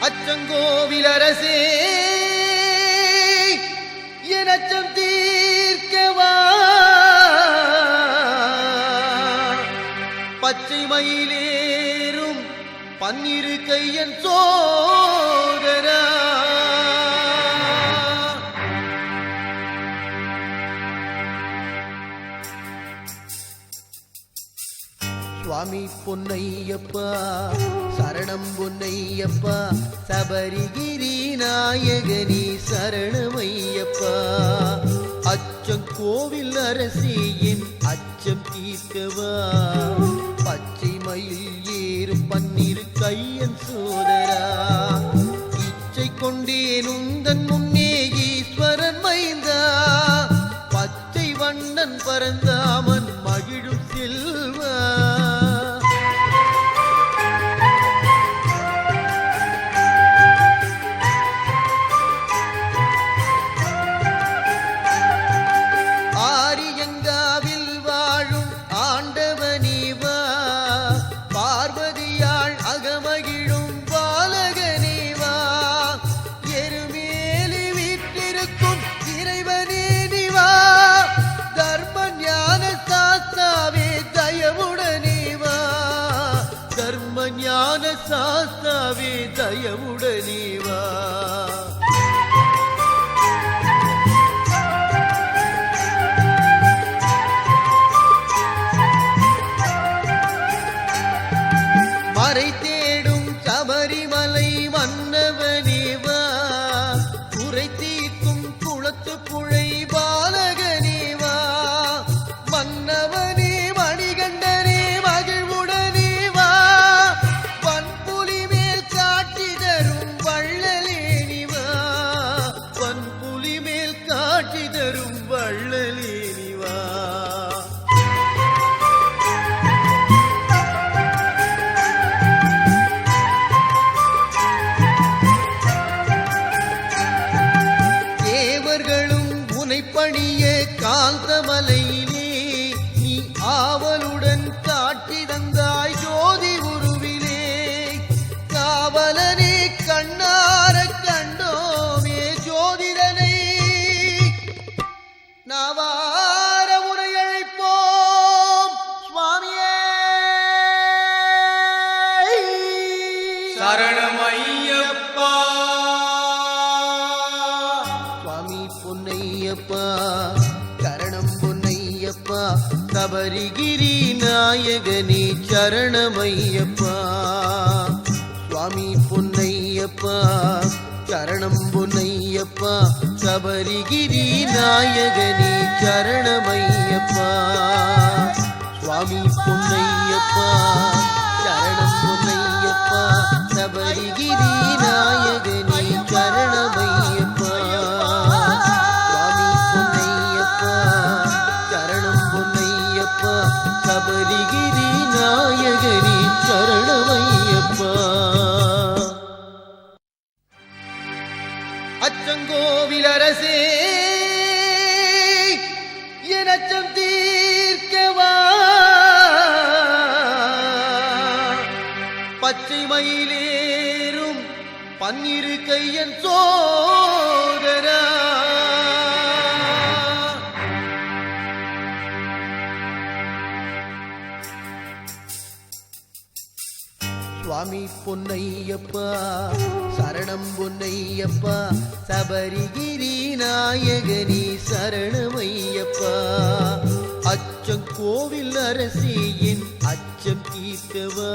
அச்சங்கோவில் அரசே எனச்சம் தீர்க்கவா? பச்சை மயிலேறும் பன்னிரு கையன் சோதரா? சுவாமி பொன்னையப்பா சரணம் பொன்னையப்பா சபரிகிரி நாயகனி சரணமையப்பா. அச்சம் கோவில் அரசியின் அச்சம் தீர்க்கவா. பச்சை மயில் ஏறும் பன்னிரு கையன் சோதரா. இச்சை கொண்டேன் உந்தன் ஞான சாஸ்தாவே தயவுடனேவா காட்சி தரும் வள்ளலேனிவா தேவர்களும் முனைப்பணிய காந்தமலையிலே நீ ஆவலுடன் காட்டி தந்தாய் ஜோதி உருவிலே. காவல சரணமையப்பா. சுவாமி பொன்னையப்பா கரணம் பொன்னையப்பா சபரிகிரி நாயகனே சரணமையப்பா. சுவாமி பொன்னையப்பா சரணம் பொன்னையப்பா சபரிகிரி நாயகனே சரணமையப்பா. சுவாமி பொன்னையப்பா சரணம் பொன்னை அச்சங்கோவில் அரசே எனச்சம் தீர்க்கவா? பச்சை மயிலேறும் பன்னிரு கையன் சோ சுவாமி பொன்னையப்பா சரணம் பொன்னையப்பா சபரிகிரி நாயகனி சரணமையப்பா. அச்சம் கோவில் அரசியின் அச்சம் தீர்க்கவா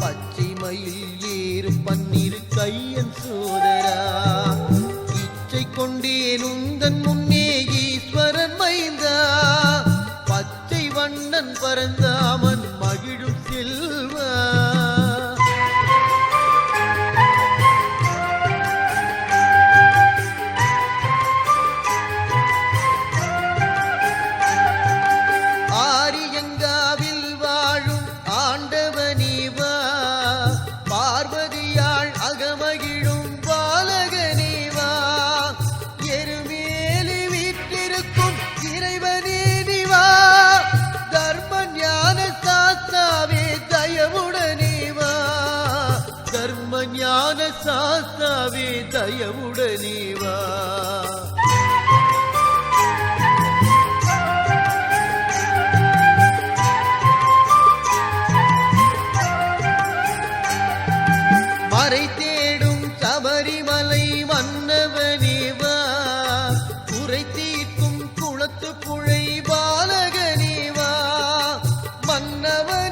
பச்சை மயில் ஏறு பன்னிரு கையன் சோதரா இச்சை கொண்டேன் உந்தன் முன்னே ஈஸ்வரன் மைந்தா பச்சை வண்ணன் பறந்தா ஞான சாஸ்தாவே தயவுடனேவா? மறை தேடும் சபரிமலை மன்னவனே குறை தீர்க்கும் குளத்து புழை பாலகனே மன்னவன்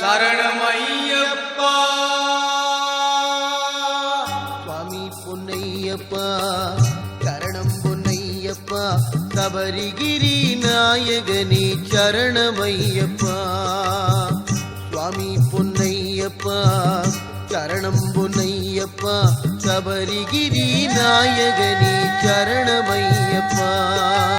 சரணமையப்பா. சுவாமி பொன்னையப்பா சரணம் பொன்னையப்பா சபரிகிரி நாயகனே சரணமையப்பா. சுவாமி பொன்னையப்பா சரணம் பொன்னையப்பா சபரிகிரி நாயகனே சரணமையப்பா.